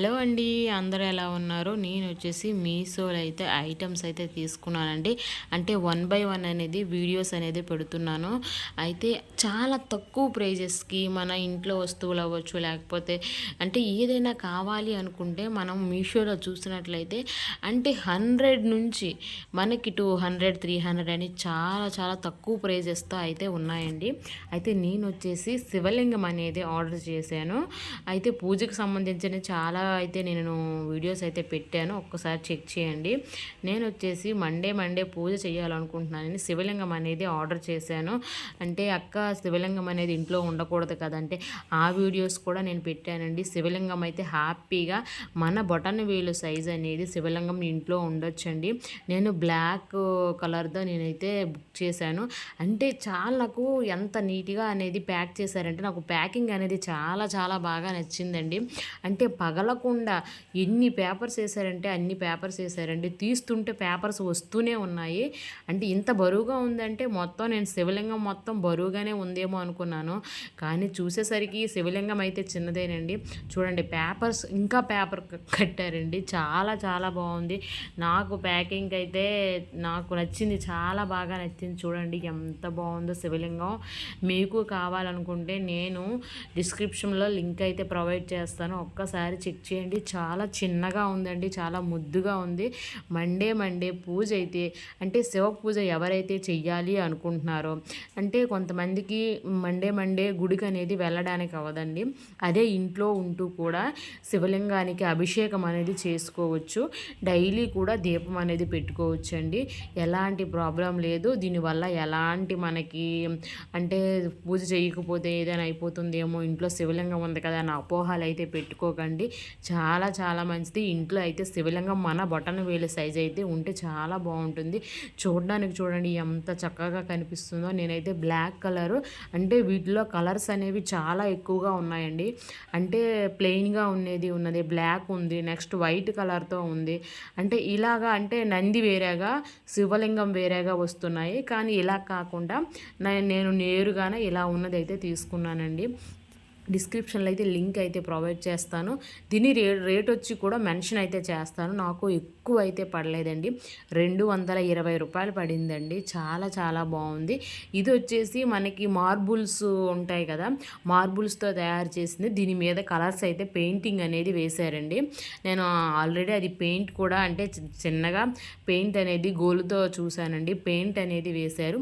Hello అండి అందరూ ఎలా ఉన్నారు? నేను వచ్చేసి మీషోలో అయితే ఐటమ్స్ అయితే తీసుకున్నానండి. అంటే వన్ బై వన్ అనేది వీడియోస్ అనేది పెడుతున్నాను. అయితే చాలా తక్కువ ప్రైజెస్కి మన ఇంట్లో వస్తువులు అవ్వచ్చు లేకపోతే అంటే ఏదైనా కావాలి అనుకుంటే మనం మీషోలో చూసినట్లయితే అంటే హండ్రెడ్ నుంచి మనకి టూ హండ్రెడ్ త్రీ హండ్రెడ్ అని చాలా చాలా తక్కువ ప్రైజెస్తో అయితే ఉన్నాయండి. అయితే నేను వచ్చేసి శివలింగం అనేది ఆర్డర్ చేశాను. అయితే పూజకు సంబంధించిన చాలా అయితే నేను వీడియోస్ అయితే పెట్టాను. ఒక్కసారి చెక్ చేయండి. నేను వచ్చేసి మండే మండే పూజ చేయాలనుకుంటున్నానని శివలింగం అనేది ఆర్డర్ చేశాను. అంటే అక్క శివలింగం అనేది ఇంట్లో ఉండకూడదు కదంటే ఆ వీడియోస్ కూడా నేను పెట్టానండి. శివలింగం అయితే హ్యాపీగా మన బొటన్ వేలు సైజ్ అనేది శివలింగం ఇంట్లో ఉండొచ్చండి. నేను బ్లాక్ కలర్తో నేనైతే బుక్ చేశాను. అంటే చాలా నాకు ఎంత నీట్గా అనేది ప్యాక్ చేశారంటే నాకు ప్యాకింగ్ అనేది చాలా చాలా బాగా నచ్చిందండి. అంటే పగల పగలకుండా ఎన్ని పేపర్స్ వేసారంటే అన్ని పేపర్స్ వేసారండి తీస్తుంటే పేపర్స్ వస్తూనే ఉన్నాయి. అంటే ఇంత బరువుగా ఉందంటే మొత్తం నేను శివలింగం మొత్తం బరువుగానే ఉందేమో అనుకున్నాను. కానీ చూసేసరికి శివలింగం అయితే చిన్నదేనండి. చూడండి పేపర్స్ ఇంకా పేపర్ కట్టారండి. చాలా చాలా బాగుంది. నాకు ప్యాకింగ్ అయితే నాకు నచ్చింది. చాలా బాగా నచ్చింది. చూడండి ఎంత బాగుందో శివలింగం. మీకు కావాలనుకుంటే నేను డిస్క్రిప్షన్లో లింక్ అయితే ప్రొవైడ్ చేస్తాను. ఒక్కసారి చెక్ చేయండి చాలా చిన్నగా ఉందండి చాలా ముద్దుగా ఉంది. మండే మండే పూజ అయితే అంటే శివ పూజ ఎవరైతే చెయ్యాలి అనుకుంటున్నారో అంటే కొంతమందికి మండే మండే గుడికి అనేది వెళ్ళడానికి అవ్వదండి. అదే ఇంట్లో ఉంటూ కూడా శివలింగానికి అభిషేకం అనేది చేసుకోవచ్చు. డైలీ కూడా దీపం అనేది పెట్టుకోవచ్చు అండి ఎలాంటి ప్రాబ్లం లేదు. దీనివల్ల ఎలాంటి మనకి అంటే పూజ చేయకపోతే ఏదైనా అయిపోతుందేమో ఇంట్లో శివలింగం ఉంది కదా అని అపోహాలు అయితే పెట్టుకోకండి. చాలా చాలా మంచిది. ఇంట్లో అయితే శివలింగం మన బటన్ వేలు సైజ్ అయితే ఉంటే చాలా బాగుంటుంది. చూడడానికి చూడండి ఎంత చక్కగా కనిపిస్తుందో. నేనైతే బ్లాక్ కలరు. అంటే వీటిలో కలర్స్ అనేవి చాలా ఎక్కువగా ఉన్నాయండి. అంటే ప్లెయిన్గా ఉండేది ఉన్నది బ్లాక్ ఉంది నెక్స్ట్ వైట్ కలర్తో ఉంది. అంటే ఇలాగా అంటే నంది వేరేగా శివలింగం వేరేగా వస్తున్నాయి. కానీ ఇలా కాకుండా నేను నేరుగానే ఇలా ఉన్నది అయితే తీసుకున్నానండి. డిస్క్రిప్షన్లో అయితే లింక్ అయితే ప్రొవైడ్ చేస్తాను. దీని రే రేట్ వచ్చి కూడా మెన్షన్ అయితే చేస్తాను. నాకు ఎక్కువ అయితే పడలేదండి. రెండు వందల ఇరవై రూపాయలు పడిందండి. చాలా చాలా బాగుంది. ఇది వచ్చేసి మనకి మార్బుల్స్ ఉంటాయి కదా మార్బుల్స్తో తయారు చేసింది. దీని మీద కలర్స్ అయితే పెయింటింగ్ అనేది వేశారండి. నేను ఆల్రెడీ అది పెయింట్ కూడా అంటే చిన్నగా పెయింట్ అనేది గోలుతో చూశానండి. పెయింట్ అనేది వేశారు.